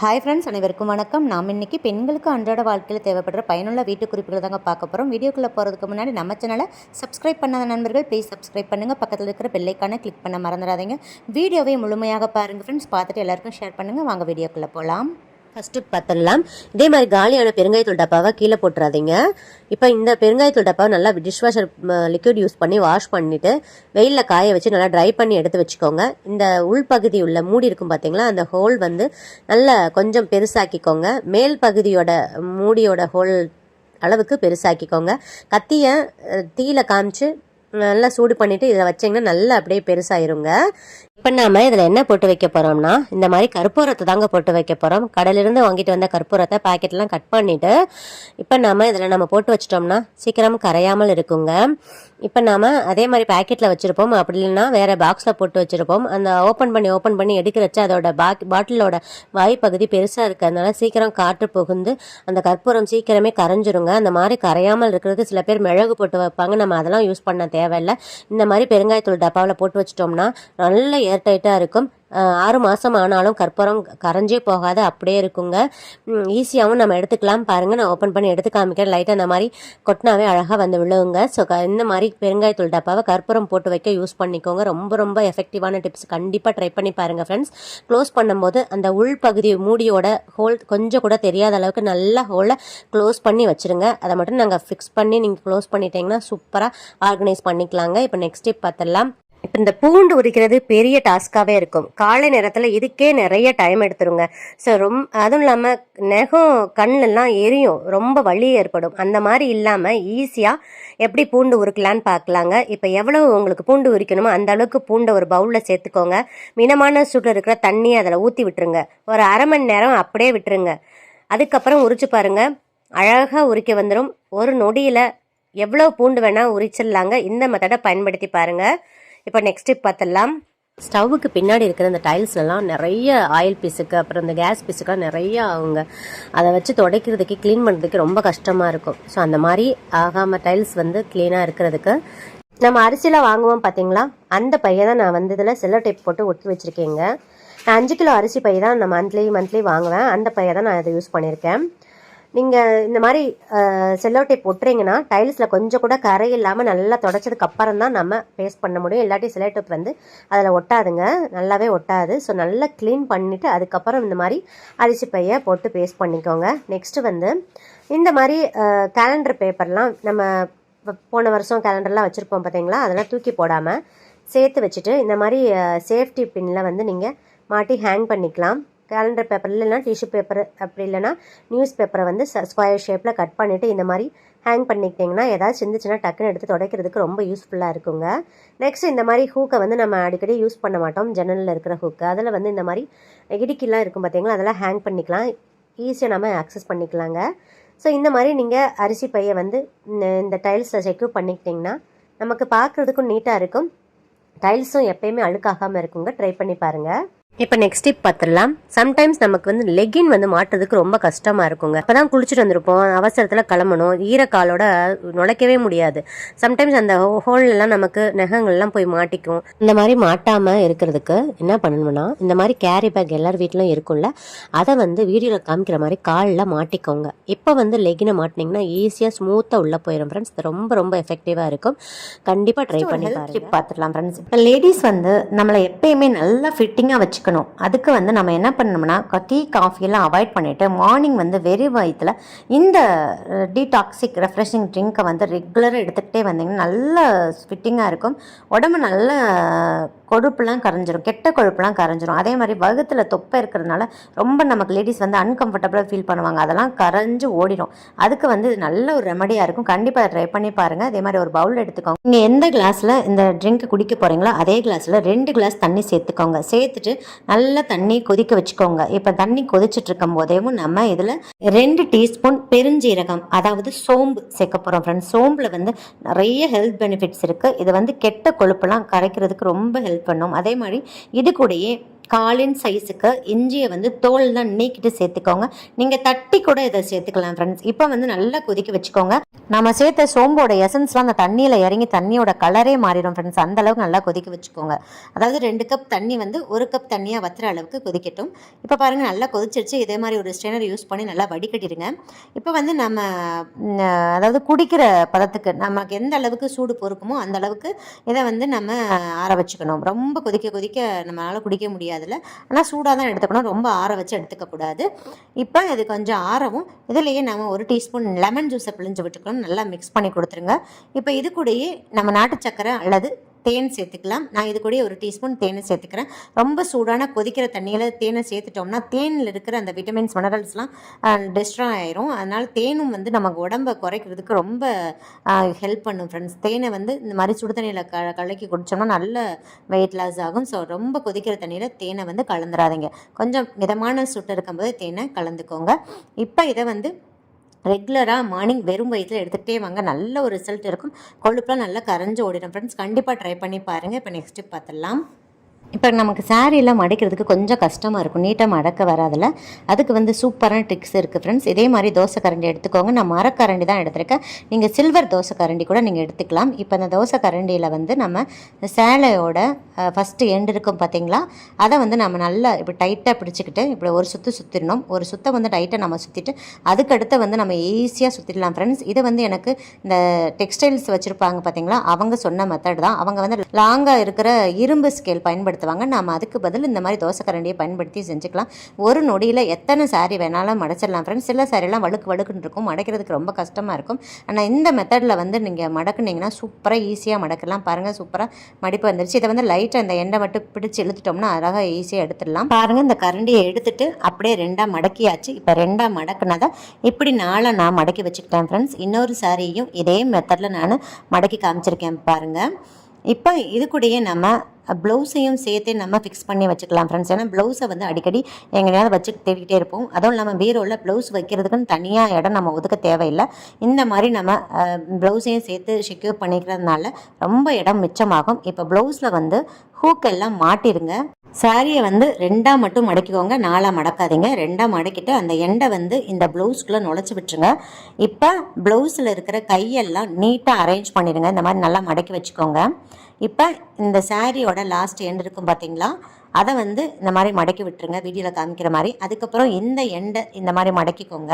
Hi friends அனைவருக்கும் வணக்கம். நாம் இன்னைக்கு பெண்களுக்கு அன்றாட வாழ்க்கையில் தேவைப்படுற பயனுள்ள வீட்டு குறிப்புகள் தாங்க பார்க்க போகிறோம் வீடியோக்குள்ளே போகிறதுக்கு முன்னாடி நம்ம சேனலை சப்ஸ்கிரைப் பண்ணாத நண்பர்கள் ப்ளீஸ் சப்ஸ்கிரைப் பண்ணுங்கள் பக்கத்தில் இருக்கிற பெல்லைக்கான கிளிக் பண்ண மறந்துடாதீங்க. வீடியோவை முழுமையாக பாருங்கள் ஃப்ரெண்ட்ஸ் பார்த்துட்டு எல்லாருக்கும் ஷேர் பண்ணுங்கள் வாங்க வீடியோக்குள்ளே போகலாம் ஃபஸ்ட்டு பார்த்துடலாம் இதே மாதிரி காலியான பெருங்காயத்தூள் டப்பாவை கீழே போட்டுறாதீங்க. இப்போ இந்த பெருங்காயத்தூள் டப்பாவை நல்லா டிஷ்வாஷர் லிக்விட் யூஸ் பண்ணி வாஷ் பண்ணிவிட்டு வெயிலில் காய வச்சு நல்லா ட்ரை பண்ணி எடுத்து வச்சுக்கோங்க. இந்த உள்பகுதி உள்ள மூடி இருக்கும் பார்த்தீங்களா அந்த ஹோல் வந்து நல்லா கொஞ்சம் பெருசாக்கிக்கோங்க. மேல் பகுதியோட மூடியோட ஹோல் அளவுக்கு பெருசாக்கிக்கோங்க. கத்தியை தீயில காமிச்சு நல்லா சூடு பண்ணிவிட்டு இதில் வச்சிங்கன்னா நல்லா அப்படியே பெருசாயிருங்க. இப்போ நாம் இதில் என்ன போட்டு வைக்க போகிறோம்னா இந்த மாதிரி கற்பூரத்தை தாங்க போட்டு வைக்க போகிறோம் கடையிலிருந்து வாங்கிட்டு வந்த கற்பூரத்தை பாக்கெட்லாம் கட் பண்ணிவிட்டு இப்போ நாம் இதில் நம்ம போட்டு வச்சிட்டோம்னா சீக்கிரம் கரையாமல் இருக்குங்க. இப்போ நாம அதே மாதிரி பாக்கெட்டில் வச்சுருப்போம். அப்படி இல்லைன்னா வேறு பாக்ஸில் போட்டு வச்சுருப்போம். அந்த ஓப்பன் பண்ணி ஓப்பன் பண்ணி எடுக்கிறச்ச அதோட பாக் பாட்டிலோட வாய் பகுதி பெருசாக இருக்கிறதுனால சீக்கிரம் காற்று புகுந்து அந்த கற்பூரம் சீக்கிரமே கரைஞ்சிருங்க. அந்த மாதிரி கரையாமல் இருக்கிறதுக்கு சில பேர் மிளகு போட்டு வைப்பாங்க. நம்ம அதெல்லாம் யூஸ் பண்ண தேவையில்லை. இந்த மாதிரி பெருங்காயத்தூள் டப்பாவில் போட்டு வச்சிட்டோம்னா நல்ல ஏர்டைட்டாக இருக்கும். ஆறு மாதம் ஆனாலும் கற்பூரம் கரைஞ்சே போகாது அப்படியே இருக்குங்க. ஈஸியாகவும் நம்ம எடுத்துக்கலாம். பாருங்கள் நான் ஓப்பன் பண்ணி எடுத்து காமிக்கிறேன். லைட்டாக அந்த மாதிரி கொட்டினாவே அழகாக வந்து விழுவுங்க. ஸோ இந்த மாதிரி பெருங்காயத்தூள் டப்பாவை கற்பூரம் போட்டு வைக்க யூஸ் பண்ணிக்கோங்க. ரொம்ப ரொம்ப எஃபெக்டிவான டிப்ஸ் கண்டிப்பாக ட்ரை பண்ணி பாருங்கள் ஃப்ரெண்ட்ஸ் க்ளோஸ் பண்ணும்போது அந்த உள் பகுதி மூடியோட ஹோல் கொஞ்சம் கூட தெரியாத அளவுக்கு நல்லா ஹோலை க்ளோஸ் பண்ணி வச்சுருங்க. அதை மட்டும் நாங்கள் ஃபிக்ஸ் பண்ணி நீங்கள் க்ளோஸ் பண்ணிட்டீங்கன்னா சூப்பராக ஆர்கனைஸ் பண்ணிக்கலாங்க. இப்போ நெக்ஸ்ட் டிப் பார்த்துடலாம். இப்போ இந்த பூண்டு உரிக்கிறது பெரிய டாஸ்காகவே இருக்கும். காலை நேரத்தில் இதுக்கே நிறைய டைம் எடுத்துருங்க. ஸோ ரொம்ப அதுவும் இல்லாமல் நெகம் கண்ணெல்லாம் எரியும். ரொம்ப வலி ஏற்படும். அந்த மாதிரி இல்லாமல் ஈஸியாக எப்படி பூண்டு உருக்கலான்னு பார்க்கலாங்க இப்போ எவ்வளவு உங்களுக்கு பூண்டு உரிக்கணுமோ அந்த அளவுக்கு பூண்டை ஒரு பவுலில் சேர்த்துக்கோங்க. மினமான சூட்டில் இருக்கிற தண்ணியை அதில் ஊற்றி விட்டுருங்க. ஒரு அரை மணி நேரம் அப்படியே விட்டுருங்க. அதுக்கப்புறம் உரிச்சு பாருங்க. அழகாக உரிக்க வந்துடும் ஒரு நொடியில் எவ்வளோ பூண்டு வேணால் உரிச்சிடலாங்க. இந்த மெத்தடை பயன்படுத்தி பாருங்கள் இப்போ நெக்ஸ்ட் டிப் பார்த்துடலாம் ஸ்டவ்வுக்கு பின்னாடி இருக்கிற அந்த டைல்ஸ்லலாம் நிறைய ஆயில் பீஸுக்கு அப்புறம் இந்த கேஸ் பீஸுக்குலாம் நிறைய அவங்க அதை வச்சு துடைக்கிறதுக்கு க்ளீன் பண்ணுறதுக்கு ரொம்ப கஷ்டமாக இருக்கும். ஸோ அந்த மாதிரி ஆகாமல் டைல்ஸ் வந்து க்ளீனாக இருக்கிறதுக்கு நம்ம அரிசியில் வாங்குவோம் பார்த்தீங்களா அந்த பையை தான் நான் வந்து இதில் செல்லோ டேப் போட்டு ஒட்டி வச்சுருக்கேங்க. நான் அஞ்சு கிலோ அரிசி பை தான் நான் மந்த்லி மந்த்லி வாங்குவேன். அந்த பையை தான் நான் அதை யூஸ் பண்ணியிருக்கேன். நீங்கள் இந்த மாதிரி செல்லோட்டை போட்டுறீங்கன்னா ஒட்டுறீங்கன்னா டைல்ஸில் கொஞ்சம் கூட கரை இல்லாமல் நல்லா தொடச்சதுக்கு அப்புறம் தான் நம்ம பேஸ்ட் பண்ண முடியும். இல்லாட்டி செல்லோ வந்து அதில் ஒட்டாதுங்க. நல்லாவே ஒட்டாது. ஸோ நல்லா க்ளீன் பண்ணிவிட்டு அதுக்கப்புறம் இந்த மாதிரி அரிசி பையை போட்டு பேஸ்ட் பண்ணிக்கோங்க. நெக்ஸ்ட்டு வந்து இந்த மாதிரி கேலண்டர் பேப்பர்லாம் நம்ம போன வருஷம் கேலண்டர்லாம் வச்சுருப்போம் பார்த்தீங்களா அதெல்லாம் தூக்கி போடாமல் சேர்த்து வச்சுட்டு இந்த மாதிரி சேஃப்டி பின்னில் வந்து நீங்கள் மாட்டி ஹேங் பண்ணிக்கலாம். கேலண்டர் பேப்பர் இல்லைன்னா டிஷ்யூ பேப்பர் அப்படி இல்லைன்னா நியூஸ் பேப்பரை வந்து ஸ்கொயர் ஷேப்பில் கட் பண்ணிவிட்டு இந்த மாதிரி ஹேங் பண்ணிக்கிட்டிங்கன்னா ஏதாவது சிந்துச்சுன்னா டக்குன்னு எடுத்து துடைக்கிறதுக்கு ரொம்ப யூஸ்ஃபுல்லாக இருக்குங்க. நெக்ஸ்ட் இந்த மாதிரி ஹூக்கை வந்து நம்ம அடிக்கடி யூஸ் பண்ண மாட்டோம். ஜன்னலில் இருக்கிற ஹூக்கு அதில் வந்து இந்த மாதிரி இடுக்கிலாம் இருக்கும் பார்த்தீங்களா அதெல்லாம் ஹேங் பண்ணிக்கலாம். ஈஸியாக நம்ம அக்சஸ் பண்ணிக்கலாங்க. ஸோ இந்த மாதிரி நீங்கள் அரிசி பையை வந்து இந்த- இந்த டைல்ஸில் செக்யூர் பண்ணிக்கிட்டிங்கன்னா நமக்கு பார்க்குறதுக்கும் நீட்டாக இருக்கும். டைல்ஸும் எப்பயுமே அழுக்காகாமல் இருக்குங்க. ட்ரை பண்ணி பாருங்கள் இப்போ நெக்ஸ்ட் டிப் பார்த்துடலாம் சம்டைம்ஸ் நமக்கு வந்து லெகின் வந்து மாட்டுறதுக்கு ரொம்ப கஷ்டமாக இருக்குங்க. அப்போ தான் குளிச்சுட்டு வந்திருப்போம். அவசரத்தில் கிளம்பணும். ஈரக்காலோட நுழைக்கவே முடியாது. சம்டைம்ஸ் அந்த ஹோல்லாம் நமக்கு நகங்கள்லாம் போய் மாட்டிக்கும். இந்த மாதிரி மாட்டாமல் இருக்கிறதுக்கு என்ன பண்ணணும்னா இந்த மாதிரி கேரி பேக் எல்லார் வீட்லையும் இருக்கும்ல அதை வந்து வீடியோவில் காமிக்கிற மாதிரி காலில் மாட்டிக்கோங்க. இப்போ வந்து லெகினை மாட்டினீங்கன்னா ஈஸியாக ஸ்மூத்தாக உள்ளே போயிடும் ஃப்ரெண்ட்ஸ் ரொம்ப ரொம்ப எஃபெக்டிவாக இருக்கும். கண்டிப்பாக ட்ரை பண்ணி பாருங்க. பார்த்துடலாம் ஃப்ரெண்ட்ஸ் இப்போ லேடிஸ் வந்து நம்மளை எப்பயுமே நல்லா ஃபிட்டிங்காக வச்சுக்கணும். அதுக்கு வந்து நம்ம என்ன பண்ணணும்னா டீ காஃபியெல்லாம் அவாய்ட் பண்ணிவிட்டு மார்னிங் வந்து வெறி வயத்தில் இந்த டீடாக்சிக் ரெஃப்ரெஷிங் ட்ரிங்க்கை வந்து ரெகுலராக எடுத்துக்கிட்டே வந்தீங்கன்னா நல்ல ஃபிட்டிங்காக இருக்கும். உடம்பு நல்ல கொழுப்புலாம் கரைஞ்சிரும் கெட்ட கொழுப்புலாம் கரைஞ்சிரும். அதே மாதிரி வகுத்தில் தொப்பை இருக்கிறதுனால ரொம்ப நமக்கு லேடிஸ் வந்து அன்கம்ஃபர்டபுளாக ஃபீல் பண்ணுவாங்க. அதெல்லாம் கரைஞ்சு ஓடிடும் அதுக்கு வந்து நல்ல ஒரு ரெமடியாக இருக்கும். கண்டிப்பாக ட்ரை பண்ணி பாருங்கள் அதே மாதிரி ஒரு பவுல் எடுத்துக்கோங்க. நீங்கள் எந்த கிளாஸில் இந்த ட்ரிங்க் குடிக்க போகிறீங்களோ அதே கிளாஸில் ரெண்டு கிளாஸ் தண்ணி சேர்த்துக்கோங்க. சேர்த்துட்டு நல்லா தண்ணி கொதிக்க வச்சுக்கோங்க. இப்போ தண்ணி கொதிச்சுட்டு இருக்கும் போதேவும் நம்ம இதில் ரெண்டு டீஸ்பூன் பெருஞ்சீரகம் அதாவது சோம்பு சேர்க்க போகிறோம் ஃப்ரெண்ட்ஸ் சோம்பில் வந்து நிறைய ஹெல்த் பெனிஃபிட்ஸ் இருக்குது இது வந்து கெட்ட கொழுப்பெல்லாம் கரைக்கிறதுக்கு ரொம்ப ஹெல்ப் பண்ணும். அதே மாதிரி இது கூடயே காலின் சைஸுக்கு இஞ்சியை வந்து தோல் தான் நீக்கிட்டு சேர்த்துக்கோங்க. நீங்கள் தட்டி கூட இதை சேர்த்துக்கலாம் ஃப்ரெண்ட்ஸ் இப்போ வந்து நல்லா கொதிக்க வச்சுக்கோங்க. நம்ம சேர்த்த சோம்போட எசன்ஸ்லாம் அந்த தண்ணியில் இறங்கி தண்ணியோட கலரே மாறிடும் ஃப்ரெண்ட்ஸ் அந்த அளவுக்கு நல்லா கொதிக்க வச்சுக்கோங்க. அதாவது ரெண்டு கப் தண்ணி வந்து ஒரு கப் தண்ணியாக வத்துற அளவுக்கு கொதிக்கட்டும். இப்போ பாருங்கள் நல்லா கொதிச்சிருச்சு. இதே மாதிரி ஒரு ஸ்டெய்னர் யூஸ் பண்ணி நல்லா வடிகட்டிடுங்க. இப்போ வந்து நம்ம அதாவது குடிக்கிற பதத்துக்கு நமக்கு எந்த அளவுக்கு சூடு பொறுக்குமோ அந்த அளவுக்கு இதை வந்து நம்ம ஆற வச்சுக்கணும். ரொம்ப கொதிக்க கொதிக்க நம்மளால் குடிக்க முடியாது. அதில் ஆனால் சூடாக தான் எடுத்துக்கணும். ரொம்ப ஆற வச்சு எடுத்துக்கக்கூடாது. இப்போ இது கொஞ்சம் ஆறவும் இதுலேயே நம்ம ஒரு டீஸ்பூன் லெமன் ஜூஸை பிழிஞ்சு விட்டுக்கணும். நல்லா மிக்ஸ் பண்ணி கொடுத்துருங்க. இப்போ இது கூடயே நம்ம நாட்டு சக்கரை அல்லது தேன் சேர்த்துக்கலாம். நான் இது கூட ஒரு டீஸ்பூன் தேனை சேர்த்துக்கிறேன். ரொம்ப சூடான கொதிக்கிற தண்ணியில் தேனை சேர்த்துட்டோம்னா தேனில் இருக்கிற அந்த விட்டமின்ஸ் மினரல்ஸ்லாம் டிஸ்ட்ராய் ஆயிரும். அதனால் தேனும் வந்து நமக்கு உடம்பை குறைக்கிறதுக்கு ரொம்ப ஹெல்ப் பண்ணும் ஃப்ரெண்ட்ஸ் தேனை வந்து இந்த மாதிரி சுடு தண்ணியில் க கலக்கி குடித்தோம்னா நல்ல வெயிட் லாஸ் ஆகும். ஸோ ரொம்ப கொதிக்கிற தண்ணியில் தேனை வந்து கலந்துராதீங்க கொஞ்சம் மிதமான சுட்டு இருக்கும்போது தேனை கலந்துக்கோங்க. இப்போ இதை வந்து ரெகுலராக மார்னிங் வெறும் வயிற்றில் எடுத்துகிட்டே வாங்க. நல்ல ஒரு ரிசல்ட் இருக்கும். கொழுப்பெலாம் நல்லா கரைஞ்சி ஓடிடும். ஃப்ரெண்ட்ஸ் கண்டிப்பாக ட்ரை பண்ணி பாருங்கள் இப்போ நெக்ஸ்ட்டு பார்த்துடலாம் இப்போ நமக்கு சாரீலாம் மடிக்கிறதுக்கு கொஞ்சம் கஷ்டமாக இருக்கும். நீட்டாக மடக்க வராதில்ல? அதுக்கு வந்து சூப்பரான ட்ரிக்ஸ் இருக்குது ஃப்ரெண்ட்ஸ் இதே மாதிரி தோசை கரண்டி எடுத்துக்கோங்க. நான் மரக்கரண்டி தான் எடுத்திருக்கேன். நீங்கள் சில்வர் தோசை கரண்டி கூட நீங்கள் எடுத்துக்கலாம். இப்போ அந்த தோசை கரண்டியில் வந்து நம்ம சேலையோட ஃபஸ்ட்டு எண்டு இருக்கும் பார்த்தீங்களா அதை வந்து நம்ம நல்லா இப்போ டைட்டாக பிடிச்சிக்கிட்டு இப்படி ஒரு சுற்று சுற்றிடணும் ஒரு சுத்தம் வந்து டைட்டாக நம்ம சுற்றிட்டு அதுக்கடுத்து வந்து நம்ம ஈஸியாக சுற்றிடலாம் ஃப்ரெண்ட்ஸ் இது வந்து எனக்கு இந்த டெக்ஸ்டைல்ஸ் வச்சுருப்பாங்க பார்த்தீங்களா அவங்க சொன்ன மெத்தட் தான். அவங்க வந்து லாங்காக இருக்கிற இரும்பு ஸ்கேல் பயன்படுத்துவாங்க. நாம் அதுக்கு பதில் இந்த மாதிரி தோசை கரண்டியை பயன்படுத்தி செஞ்சுக்கலாம். ஒரு நொடியில் எத்தனை சாரி வேணாலும் மடைச்சிடலாம் ஃப்ரெண்ட்ஸ் சில சாரியெல்லாம் வழுக்கு வழுக்குன்னு இருக்கும். மடைக்கிறதுக்கு ரொம்ப கஷ்டமாக இருக்கும். ஆனால் இந்த மெத்தடில் வந்து நீங்கள் மடக்குனீங்கன்னா சூப்பராக ஈஸியாக மடக்கலாம். பாருங்கள் சூப்பராக மடிப்பு வந்துருச்சு. இதை வந்து லைட்டாக அந்த எண்டை மட்டும் பிடிச்சி இழுத்துட்டோம்னா அழகாக ஈஸியாக எடுத்துடலாம். பாருங்கள் இந்த கரண்டியை எடுத்துட்டு அப்படியே ரெண்டாக மடக்கியாச்சு. இப்போ ரெண்டாக மடக்குனதை இப்படி நாளாக நான் மடக்கி வச்சுக்கிட்டேன் ஃப்ரெண்ட்ஸ் இன்னொரு சாரியும் இதே மெத்தடில் நான் மடக்கி காமிச்சிருக்கேன் பாருங்கள் இப்போ இது கூடயே நம்ம ப்ளவுஸையும் சேர்த்து நம்ம ஃபிக்ஸ் பண்ணி வச்சுக்கலாம் ஃப்ரெண்ட்ஸ் ஏன்னா ப்ளவுஸை வந்து அடிக்கடி எங்கேயாவது வச்சு தேடிக்கிட்டே இருப்போம். அதுவும் இல்லாமல் பீரோவில் ப்ளவுஸ் வைக்கிறதுக்குன்னு தனியாக இடம் நம்ம ஒதுக்க தேவையில்லை. இந்த மாதிரி நம்ம ப்ளவுஸையும் சேர்த்து செக்யூர் பண்ணிக்கிறதுனால ரொம்ப இடம் மிச்சமாகும். இப்போ ப்ளவுஸில் வந்து ஹூக்கெல்லாம் மாட்டிருங்க. சாரியை வந்து ரெண்டாக மட்டும் மடக்கிக்கோங்க நாலாக மடக்காதீங்க. ரெண்டாக மடக்கிட்டு அந்த எண்டை வந்து இந்த ப்ளவுஸ்க்குள்ளே நுழைச்சி விட்டுருங்க. இப்போ ப்ளவுஸில் இருக்கிற கையெல்லாம் நீட்டாக அரேஞ்ச் பண்ணிடுங்க. இந்த மாதிரி நல்லா மடக்கி வச்சுக்கோங்க. இப்போ இந்த சாரியோட லாஸ்ட் எண்ட் இருக்கும் பார்த்தீங்களா அதை வந்து இந்த மாதிரி மடக்கி விட்டுருங்க வீடியோவில் காமிக்கிற மாதிரி. அதுக்கப்புறம் இந்த எண்டை இந்த மாதிரி மடக்கிக்கோங்க.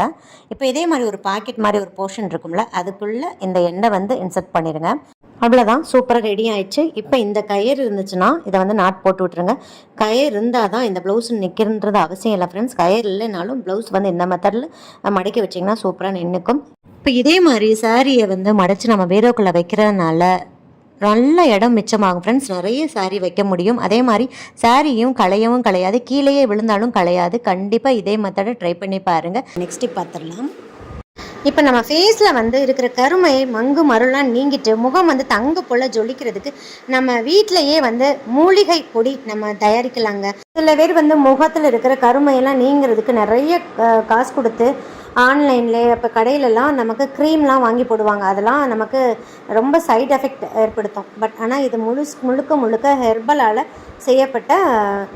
இப்போ இதே மாதிரி ஒரு பாக்கெட் மாதிரி ஒரு போர்ஷன் இருக்கும்ல அதுக்குள்ளே இந்த எண்டை வந்து இன்சர்ட் பண்ணிடுங்க அவ்வளோதான் சூப்பராக ரெடி ஆயிடுச்சு. இப்போ இந்த கயிறு இருந்துச்சுன்னா இதை வந்து நாட் போட்டு விட்ருங்க கயிறு இருந்தால் தான் இந்த ப்ளவுஸ் நிற்கிறன்றது அவசியம் இல்லை ஃப்ரெண்ட்ஸ் கயிறு இல்லைனாலும் ப்ளவுஸ் வந்து இந்த மெத்தடில் மடக்கி வச்சிங்கன்னா சூப்பராக நின்றுக்கும் இப்போ இதே மாதிரி சாரியை வந்து மடித்து நம்ம பீரோக்குள்ளே வைக்கிறதுனால நல்ல இடம் மிச்சமாகும் ஃப்ரெண்ட்ஸ் நிறைய saree வைக்க முடியும். அதே மாதிரி சாரியும் களையவும் களையாது. கீழேயே விழுந்தாலும் களையாது. கண்டிப்பாக இதே மெத்தடை ட்ரை பண்ணி பாருங்கள் நெக்ஸ்ட் பார்த்துடலாம். இப்போ நம்ம ஃபேஸில் வந்து இருக்கிற கருமை மங்கு மருளாம் நீங்கிட்டு முகம் வந்து தங்க போல ஜொலிக்கிறதுக்கு நம்ம வீட்டிலையே வந்து மூலிகை பொடி நம்ம தயாரிக்கலாங்க. சில பேர் வந்து முகத்தில் இருக்கிற கருமையெல்லாம் நீங்கிறதுக்கு நிறைய காசு கொடுத்து ஆன்லைனில் இப்போ கடையிலலாம் நமக்கு க்ரீம்லாம் வாங்கி போடுவாங்க. அதெல்லாம் நமக்கு ரொம்ப சைட் எஃபெக்ட் ஏற்படுத்தும். பட் ஆனால் இது முழு முழுக்க முழுக்க ஹெர்பலால் செய்யப்பட்ட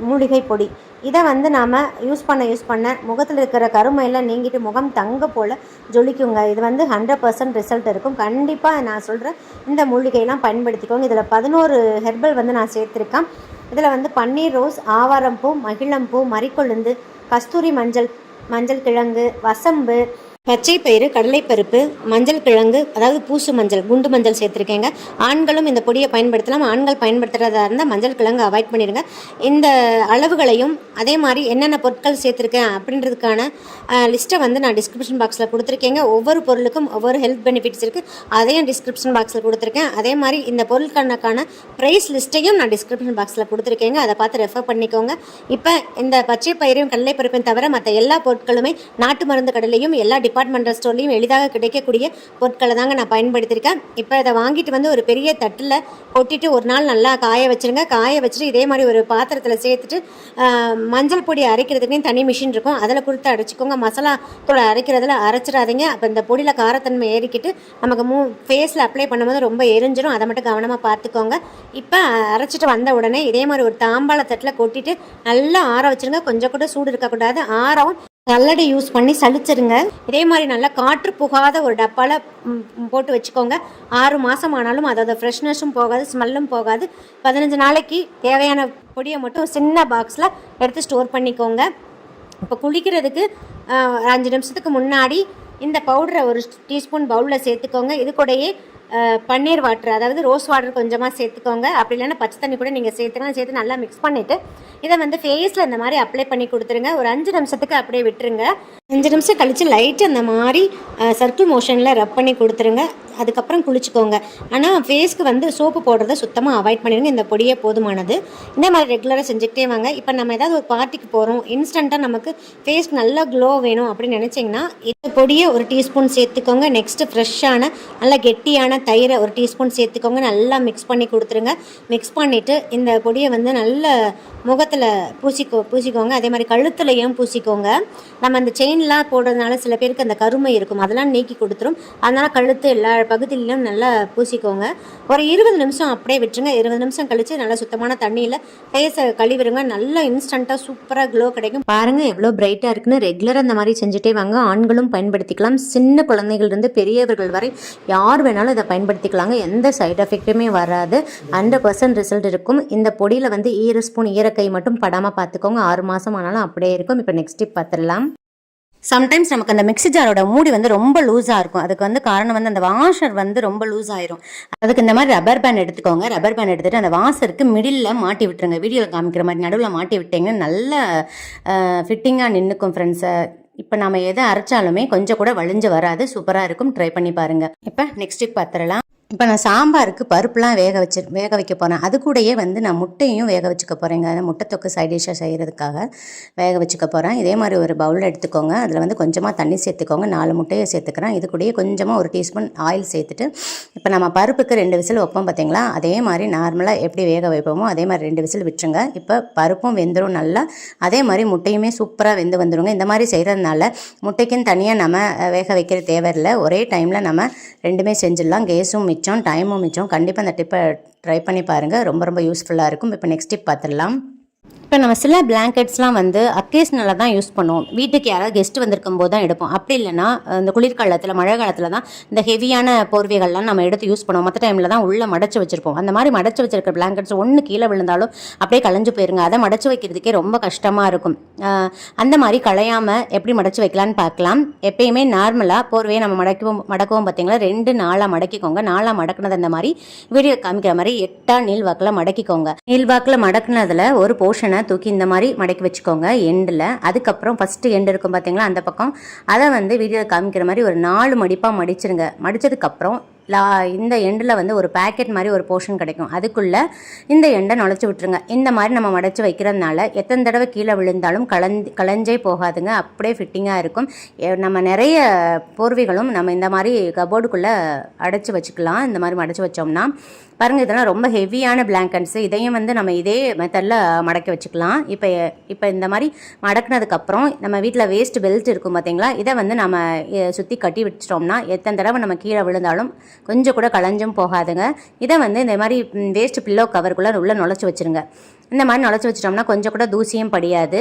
மூலிகை பொடி. இதை வந்து நாம் யூஸ் பண்ண யூஸ் பண்ண முகத்தில் இருக்கிற கருமையெல்லாம் நீங்கிட்டு முகம் தங்க போல் ஜொலிக்குங்க. இது வந்து ஹண்ட்ரட் பர்சன்ட் ரிசல்ட் இருக்கும். கண்டிப்பாக நான் சொல்கிறேன் இந்த மூலிகையெல்லாம் பயன்படுத்திக்கோங்க. இதில் பதினோரு ஹெர்பல் வந்து நான் சேர்த்துருக்கேன். இதில் வந்து பன்னீர் ரோஸ் ஆவாரம்பூ மகிழம்பூ மறிக்கொழுந்து கஸ்தூரி மஞ்சள் மஞ்சள் கிழங்கு வசம்பு பச்சை பயிறு கடலைப்பருப்பு மஞ்சள் கிழங்கு அதாவது பூசு மஞ்சள் குண்டு மஞ்சள் சேர்த்துருக்கேங்க. ஆண்களும் இந்த பொடியை பயன்படுத்தலாம். ஆண்கள் பயன்படுத்துகிறதா இருந்தால் மஞ்சள் கிழங்கு அவாய்ட் பண்ணிடுங்க இந்த அளவுகளையும் அதே மாதிரி என்னென்ன பொருட்கள் சேர்த்துருக்கேன் அப்படின்றதுக்கான லிஸ்ட்டை வந்து நான் டிஸ்கிரிப்ஷன் பாக்ஸில் கொடுத்துருக்கேங்க. ஒவ்வொரு பொருளுக்கும் ஒவ்வொரு ஹெல்த் பெனிஃபிட்ஸ் இருக்குது அதையும் டிஸ்கிரிப்ஷன் பாக்ஸில் கொடுத்துருக்கேன். அதே மாதிரி இந்த பொருட்களுக்கான ப்ரைஸ் லிஸ்ட்டையும் நான் டிஸ்கிரிப்ஷன் பாக்ஸில் கொடுத்துருக்கேங்க. அதை பார்த்து ரெஃபர் பண்ணிக்கோங்க. இப்போ இந்த பச்சை பயிரையும் கடலைப்பருப்பையும் தவிர மற்ற எல்லா பொருட்களுமே நாட்டு மருந்து கடலையும் எல்லா டிபார்ட்மெண்டல் ஸ்டோர்லேயும் எளிதாக கிடைக்கக்கூடிய பொருட்களை தாங்க நான் பயன்படுத்தியிருக்கேன். இப்போ இதை வாங்கிட்டு வந்து ஒரு பெரிய தட்டில் கொட்டிட்டு ஒரு நாள் நல்லா காய வச்சுருங்க. காய வச்சுட்டு இதே மாதிரி ஒரு பாத்திரத்தில் சேர்த்துட்டு மஞ்சள் பொடி அரைக்கிறதுக்குன்னு தனி மிஷின் இருக்கும். அதில் கொடுத்து அரைச்சிக்கோங்க மசாலா தூளை அரைக்கிறதுல அரைச்சிடாதீங்க. அப்போ இந்த பொடியில் காரத்தன்மை ஏறிக்கிட்டு நமக்கு மூ ஃபேஸில் அப்ளை பண்ணும்போது ரொம்ப எரிஞ்சிடும் அதை மட்டும் கவனமாக பார்த்துக்கோங்க. இப்போ அரைச்சிட்டு வந்த உடனே இதே மாதிரி ஒரு தாம்பாள தட்டில் கொட்டிட்டு நல்லா ஆற வச்சிருங்க. கொஞ்சம் கூட சூடு இருக்கக்கூடாது. ஆறவும் கல்லடை யூஸ் பண்ணி சளிச்சிருங்க இதே மாதிரி நல்லா காற்று புகாத ஒரு டப்பாவில் போட்டு வச்சுக்கோங்க. ஆறு மாதம் ஆனாலும் அதோட ஃப்ரெஷ்னஸும் போகாது ஸ்மெல்லும் போகாது. பதினஞ்சு நாளைக்கு தேவையான பொடியை மட்டும் சின்ன பாக்ஸில் எடுத்து ஸ்டோர் பண்ணிக்கோங்க. இப்போ குளிக்கிறதுக்கு அஞ்சு நிமிஷத்துக்கு முன்னாடி இந்த பவுடரை ஒரு டீஸ்பூன் பவுலில் சேர்த்துக்கோங்க. இது கூடயே பன்னீர் வாட்டர் அதாவது ரோஸ் வாட்டர் கொஞ்சமாக சேர்த்துக்கோங்க. அப்படி இல்லைன்னா பச்சை தண்ணி கூட நீங்கள் சேர்த்துக்கலாம். சேர்த்து நல்லா மிக்ஸ் பண்ணிவிட்டு இதை வந்து ஃபேஸில் இந்த மாதிரி அப்ளை பண்ணி கொடுத்துருங்க. ஒரு அஞ்சு நிமிஷத்துக்கு அப்படியே விட்டுருங்க. அஞ்சு நிமிஷம் கழித்து லைட்டு அந்த மாதிரி சர்க்கிள் மோஷனில் ரப் பண்ணி கொடுத்துருங்க. அதுக்கப்புறம் குளிச்சுக்கோங்க. ஆனால் ஃபேஸ்க்கு வந்து சோப்பு போடுறத சுத்தமாக அவாய்ட் பண்ணிடுங்க. இந்த பொடியே போதுமானது. இந்த மாதிரி ரெகுலராக செஞ்சுக்கிட்டே வாங்க. இப்போ நம்ம ஏதாவது ஒரு பார்ட்டிக்கு போகிறோம் இன்ஸ்டண்ட்டாக நமக்கு ஃபேஸ் நல்லா க்ளோ வேணும் அப்படின்னு நினச்சிங்கன்னா இந்த பொடியை ஒரு டீஸ்பூன் சேர்த்துக்கோங்க. நெக்ஸ்ட்டு ஃப்ரெஷ்ஷான நல்லா கெட்டியான தயிரை ஒரு டீஸ்பூன் சேர்த்துக்கோங்க. நல்லா மிக்ஸ் பண்ணி கொடுத்துருங்க. மிக்ஸ் பண்ணிவிட்டு இந்த பொடியை வந்து நல்ல முகத்தில் பூசிக்கோ பூசிக்கோங்க. அதே மாதிரி கழுத்துலையும் பூசிக்கோங்க. நம்ம அந்த செயின்லாம் போடுறதுனால சில பேருக்கு அந்த கருமை இருக்கும். அதெல்லாம் நீக்கி கொடுத்துரும். அதனால் கழுத்து எல்லா பகுதியிலையும் நல்லா பூசிக்கோங்க. ஒரு இருபது நிமிஷம் அப்படியே விட்டுருங்க. இருபது நிமிஷம் கழித்து நல்லா சுத்தமான தண்ணியில் ஃபேஸை கழுவிடுங்க. நல்லா இன்ஸ்டண்ட்டாக சூப்பராக க்ளோ கிடைக்கும். பாருங்கள் எவ்வளோ பிரைட்டாக இருக்குன்னு. ரெகுலராக அந்த மாதிரி செஞ்சுட்டே வாங்க. ஆண்களும் பயன்படுத்திக்கலாம். சின்ன குழந்தைகள்லேருந்து பெரியவர்கள் வரை யார் வேணாலும் இதை பயன்படுத்திக்கலாங்க. எந்த சைடு எஃபெக்ட்டுமே வராது. ஹண்ட்ரட் பர்சன்ட் ரிசல்ட் இருக்கும். இந்த பொடியில் வந்து ஈர ஸ்பூன் ஈரக்கை மட்டும் படாமல் பார்த்துக்கோங்க ஆறு மாதம் ஆனாலும் அப்படியே இருக்கும். இப்போ நெக்ஸ்ட் டிப் பார்த்துடலாம் சம்டைம்ஸ் நமக்கு அந்த மிக்ஸி ஜாரோட மூடி வந்து ரொம்ப லூஸாக இருக்கும். அதுக்கு வந்து காரணம் வந்து அந்த வாஷர் வந்து ரொம்ப லூஸ் ஆயிரும். அதுக்கு இந்த மாதிரி ரப்பர் பேண்ட் எடுத்துக்கோங்க. ரப்பர் பேண்ட் எடுத்துகிட்டு அந்த வாஷருக்கு மிடில் மாட்டி விட்டுருங்க. வீடியோவில் காமிக்கிற மாதிரி நடுவில் மாட்டி விட்டீங்கன்னா நல்ல ஃபிட்டிங்காக நின்றுக்கும் ஃப்ரெண்ட்ஸை இப்போ நம்ம எதை அரைச்சாலுமே கொஞ்சம் கூட வழிஞ்சு வராது. சூப்பராக இருக்கும். ட்ரை பண்ணி பாருங்கள் இப்போ நெக்ஸ்ட் டிப் பார்த்துடலாம். இப்போ நான் சாம்பாருக்கு பருப்புலாம் வேக வச்சு வேக வைக்க போகிறேன் அது கூடயே வந்து நான் முட்டையும் வேக வச்சுக்க போகிறேங்க முட்டை தொக்கு சைட் டிஷ்ஷாக செய்கிறதுக்காக வேக வச்சுக்க போகிறேன் இதே மாதிரி ஒரு பவுலில் எடுத்துக்கோங்க. அதில் வந்து கொஞ்சமாக தண்ணி சேர்த்துக்கோங்க. நாலு முட்டையை சேர்த்துக்கிறேன். இது கூடயே கொஞ்சமாக ஒரு டீஸ்பூன் ஆயில் சேர்த்துட்டு இப்போ நம்ம பருப்புக்கு ரெண்டு விசில் வைப்போம் பார்த்தீங்களா அதே மாதிரி நார்மலாக எப்படி வேக வைப்போமோ அதே மாதிரி ரெண்டு விசில் விட்டுருங்க. இப்போ பருப்பும் வெந்துடும் நல்லா. அதே மாதிரி முட்டையுமே சூப்பராக வெந்து வந்துருங்க. இந்த மாதிரி செய்கிறதுனால முட்டைக்குன்னு தனியாக நம்ம வேக வைக்கிற தேவையில்லை. ஒரே டைமில் நம்ம ரெண்டுமே செஞ்சிடலாம். கேஸும் மிச்சம் டைமும் மிச்சம். கண்டிப்பாக அந்த டிப்பை ட்ரை பண்ணி பாருங்கள் ரொம்ப ரொம்ப யூஸ்ஃபுல்லாக இருக்கும். இப்போ நெக்ஸ்ட் டிப் பார்த்துடலாம். இப்போ நம்ம சில பிளாங்கெட்ஸ்லாம் வந்து அக்கேஷ்னலாக தான் யூஸ் பண்ணுவோம். வீட்டுக்கு யாராவது கெஸ்ட் வந்திருக்கும் போது தான் எடுப்போம். அப்படி இல்லைன்னா இந்த குளிர்காலத்தில் மழை காலத்தில் தான் இந்த ஹெவியான போர்வைகள்லாம் நம்ம எடுத்து யூஸ் பண்ணுவோம். மற்ற டைமில் தான் உள்ளே மடச்சு வச்சுருப்போம். அந்த மாதிரி மடச்சு வச்சிருக்க பிளாங்கெட்ஸ் ஒன்று கீழே விழுந்தாலும் அப்படியே கலைஞ்சு போயிருங்க. அதை மடச்சு வைக்கிறதுக்கே ரொம்ப கஷ்டமாக இருக்கும். அந்த மாதிரி களையாமல் எப்படி மடச்சு வைக்கலான்னு பார்க்கலாம். எப்பயுமே நார்மலாக போர்வையை நம்ம மடக்குவோம் மடக்குவோம் பார்த்தீங்களா? ரெண்டு நாளாக மடக்கிக்கோங்க. நாளாக மடக்குனது அந்த மாதிரி வீடியோ காமிக்கிற மாதிரி எட்டா நீள்வாக்கில் மடக்கிக்கோங்க. நீள்வாக்கில் மடக்குனதில் ஒரு போர்ஷன் தூக்கி இந்த மாதிரி மடக்கி வச்சுக்கோங்க எண்டில் அதுக்கப்புறம் ஃபஸ்ட்டு எண்டு இருக்கும் பார்த்தீங்களா அந்த பக்கம். அதை வந்து வீடியோவில் காமிக்கிற மாதிரி ஒரு நாலு மடிப்பாக மடிச்சிருங்க. மடிச்சதுக்கப்புறம் லா இந்த எண்டில் வந்து ஒரு பேக்கெட் மாதிரி ஒரு போர்ஷன் கிடைக்கும். அதுக்குள்ளே இந்த எண்டை நுழைச்சி விட்டுருங்க. இந்த மாதிரி நம்ம மடைச்சி வைக்கிறதுனால எத்தனை தடவை கீழே விழுந்தாலும் கலந்து கலைஞ்சே போகாதுங்க. அப்படியே ஃபிட்டிங்காக இருக்கும். நம்ம நிறைய போர்வைகளும் நம்ம இந்த மாதிரி கபோர்டுக்குள்ளே அடைச்சி வச்சுக்கலாம். இந்த மாதிரி மடைச்சி வச்சோம்னா பாருங்கள் இதெல்லாம் ரொம்ப ஹெவியான பிளாங்கெட்ஸு இதையும் வந்து நம்ம இதே மெத்தடில் மடக்கி வச்சுக்கலாம். இப்போ இப்போ இந்த மாதிரி மடக்குனதுக்கப்புறம் நம்ம வீட்டில் வேஸ்ட் பெல்ட் இருக்கும் பார்த்தீங்களா இதை வந்து நம்ம சுற்றி கட்டி வச்சிட்டோம்னா எத்தனை தடவை நம்ம கீழே விழுந்தாலும் கொஞ்சம் கூட களைஞ்சும் போகாதுங்க. இதை வந்து இந்த மாதிரி வேஸ்ட் பில்லோ கவருக்குள்ளே உள்ளே நுழைச்சி வச்சுருங்க. இந்த மாதிரி நுழைச்சி வச்சிட்டோம்னா கொஞ்சம் கூட தூசியும் படியாது.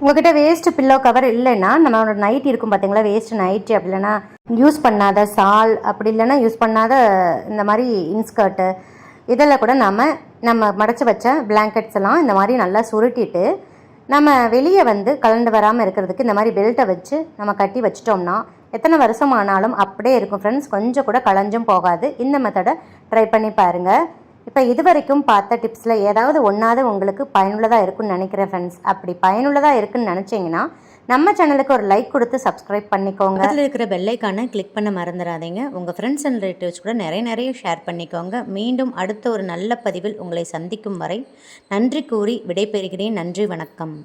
உங்ககிட்ட வேஸ்ட் பில்லோ கவர் இல்லைன்னா நம்மளோட நைட் இருக்கும் பார்த்தீங்களா வேஸ்ட் நைட்டு அப்படி இல்லைன்னா யூஸ் பண்ணாத சால் அப்படி இல்லைன்னா யூஸ் பண்ணாத இந்த மாதிரி இன்ஸ்கர்ட்டு இதெல்லாம் கூட நம்ம நம்ம மடச்சி வச்ச பிளாங்கெட்ஸ் எல்லாம் இந்த மாதிரி நல்லா சுருட்டிட்டு நம்ம வெளியே வந்து கலந்து வராமல் இருக்கிறதுக்கு இந்த மாதிரி பெல்ட்டை வச்சு நம்ம கட்டி வச்சிட்டோம்னா எத்தனை வருஷம் ஆனாலும் அப்படியே இருக்கும். ஃப்ரெண்ட்ஸ் கொஞ்சம் கூட களைஞ்சும் போகாது. இந்த மெத்தடை ட்ரை பண்ணி பாருங்கள் இப்போ இது வரைக்கும் பார்த்த டிப்ஸில் ஏதாவது ஒன்றாவது உங்களுக்கு பயனுள்ளதாக இருக்குன்னு நினைக்கிறேன் ஃப்ரெண்ட்ஸ் அப்படி பயனுள்ளதாக இருக்குன்னு நினச்சிங்கன்னா நம்ம சேனலுக்கு ஒரு லைக் கொடுத்து சப்ஸ்கிரைப் பண்ணிக்கோங்க. அதில் இருக்கிற பெல்லைக்கானை கிளிக் பண்ண மறந்துடாதீங்க. உங்கள் ஃப்ரெண்ட்ஸ் அண்ட் ரிலேட்டிவ்ஸ் கூட நிறைய நிறைய ஷேர் பண்ணிக்கோங்க. மீண்டும் அடுத்த ஒரு நல்ல பதிவில் உங்களை சந்திக்கும் வரை நன்றி கூறி விடைபெறுகிறேன். நன்றி வணக்கம்.